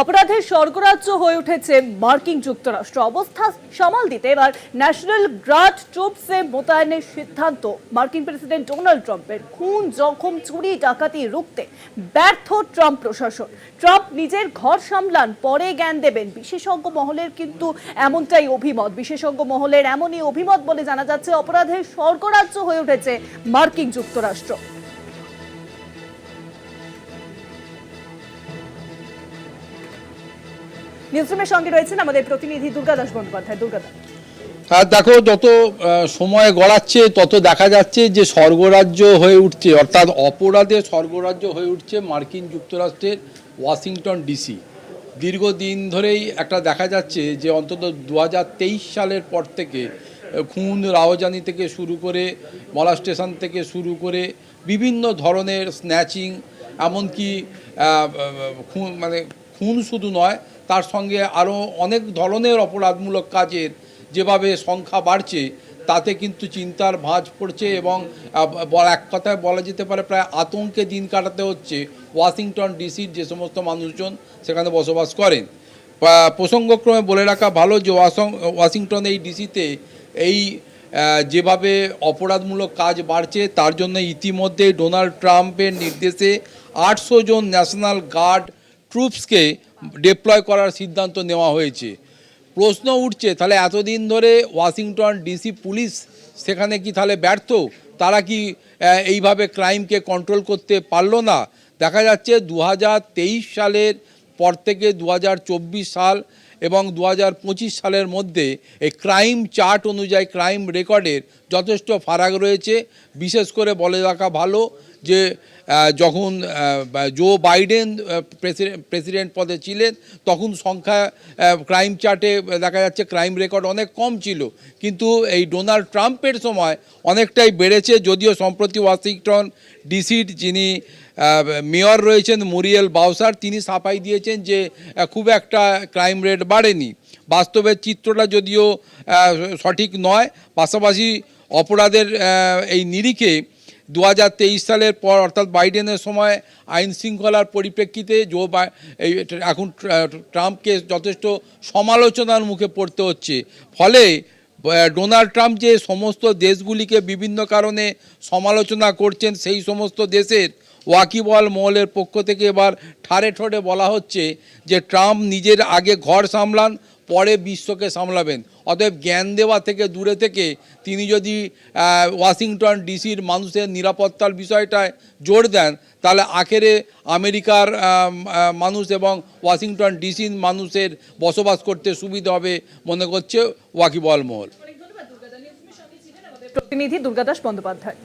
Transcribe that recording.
অপরাধের স্বর্গরাজ্য হয়ে উঠেছে মার্কিন যুক্তরাষ্ট্র। অবস্থা সামাল দিতে এবার ন্যাশনাল গার্ড ট্রুপসে মোতায়েনের সিদ্ধান্ত। মার্কিন প্রেসিডেন্ট ডোনাল্ড ট্রাম্পের খুন, জখম, চুরি, ডাকাতি রুখতে ব্যর্থ ট্রাম্প প্রশাসন। ট্রাম্প নিজের ঘর সামলান, পরে জ্ঞান দেবেন। বিশেষজ্ঞ মহলের কিন্তু এমনটাই অভিমত। বিশেষজ্ঞ মহলের এমনই অভিমত বলে জানা যাচ্ছে, অপরাধের স্বর্গরাজ্য হয়ে উঠেছে মার্কিন যুক্তরাষ্ট্র। নিউজরুমের সঙ্গে রয়েছেন আমাদের প্রতিনিধি দুর্গাদাস বন্দ্যোপাধ্যায়। দুর্গাদাস আর দেখো, যত সময় গড়াচ্ছে, তত দেখা যাচ্ছে যে স্বর্গরাজ্য হয়ে উঠছে। অর্থাৎ অপরাধে স্বর্গরাজ্য হয়ে উঠছে মার্কিন যুক্তরাষ্ট্রের ওয়াশিংটন ডিসি। দীর্ঘদিন ধরেই একটা দেখা যাচ্ছে যে অন্তত দু হাজার তেইশ সালের পর থেকে খুন, রাওজানি থেকে শুরু করে মলা স্টেশন থেকে শুরু করে বিভিন্ন ধরনের স্ন্যাচিং, এমনকি খুন মানে খুন শুধু নয় তার সঙ্গে আরও অনেক ধরনের অপরাধমূলক কাজের যেভাবে সংখ্যা বাড়ছে, তাতে কিন্তু চিন্তার ভাঁজ পড়ছে এবং এক কথায় বলা যেতে পারে প্রায় আতঙ্কে দিন কাটাতে হচ্ছে ওয়াশিংটন ডিসির যে সমস্ত মানুষজন সেখানে বসবাস করেন। প্রসঙ্গক্রমে বলে রাখা ভালো যে ওয়াশং- ওয়াশিংটন এই ডিসিতে এই যেভাবে অপরাধমূলক কাজ বাড়ছে, তার জন্য ইতিমধ্যে ডোনাল্ড ট্রাম্পের নির্দেশে আটশো জন ন্যাশনাল গার্ড ট্রুপসকে ডিপ্লয় করার সিদ্ধান্ত নেওয়া হয়েছে। প্রশ্ন উঠছে, তাহলে এতদিন ধরে ওয়াশিংটন ডিসি পুলিশ সেখানে কি তাহলে ব্যর্থ? তারা কি এইভাবে ক্রাইমকে কন্ট্রোল করতে পারল না? দেখা যাচ্ছে দু হাজার তেইশ সালের পর থেকে দু হাজার চব্বিশ সাল এবং দু হাজার পঁচিশ সালের মধ্যে এই ক্রাইম চার্ট অনুযায়ী ক্রাইম রেকর্ডের যথেষ্ট ফারাক রয়েছে। বিশেষ করে বলে রাখা ভালো যে যখন জো বাইডেন প্রেসিডেন্ট পদে ছিলেন, তখন সংখ্যা ক্রাইম চার্টে দেখা যাচ্ছে ক্রাইম রেকর্ড অনেক কম ছিল। কিন্তু এই ডোনাল্ড ট্রাম্পের সময় অনেকটাই বেড়েছে, যদিও সম্প্রতি ওয়াশিংটন ডিসির যিনি মেয়র রয়েছেন মুরিয়েল বাউসার। তিনি সাফাই দিয়েছেন যে খুব একটা ক্রাইম রেট বাড়েনি। বাস্তবের চিত্রটা যদিও সঠিক নয়, পাশাপাশি অপরাধের এই নিরিখে দু হাজার তেইশ সালের পর, অর্থাৎ বাইডেনের সময় আইন শৃঙ্খলার পরিপ্রেক্ষিতে জো এই এখন ট্রাম্পকে যথেষ্ট সমালোচনার মুখে পড়তে হচ্ছে। ফলে ডোনাল্ড ট্রাম্প যে সমস্ত দেশগুলিকে বিভিন্ন কারণে সমালোচনা করছেন, সেই সমস্ত দেশের ওয়াকিবল মহলের পক্ষ থেকে এবার ঠারে ঠোঁটে বলা হচ্ছে যে, ট্রাম্প নিজের আগে ঘর সামলান পরে বিশ্বকে সামলাবেন। অতএব জ্ঞান দেওয়া থেকে দূরে থেকে তিনি যদি ওয়াশিংটন ডিসির মানুষের নিরাপত্তার বিষয়টায় জোর দেন, তাহলে আখেরে আমেরিকার মানুষ এবং ওয়াশিংটন ডিসির মানুষের বসবাস করতে সুবিধা হবে মনে করছে ওয়াকিবল মহল প্রতিনিধি দুর্গাদাস বন্দ্যোপাধ্যায়।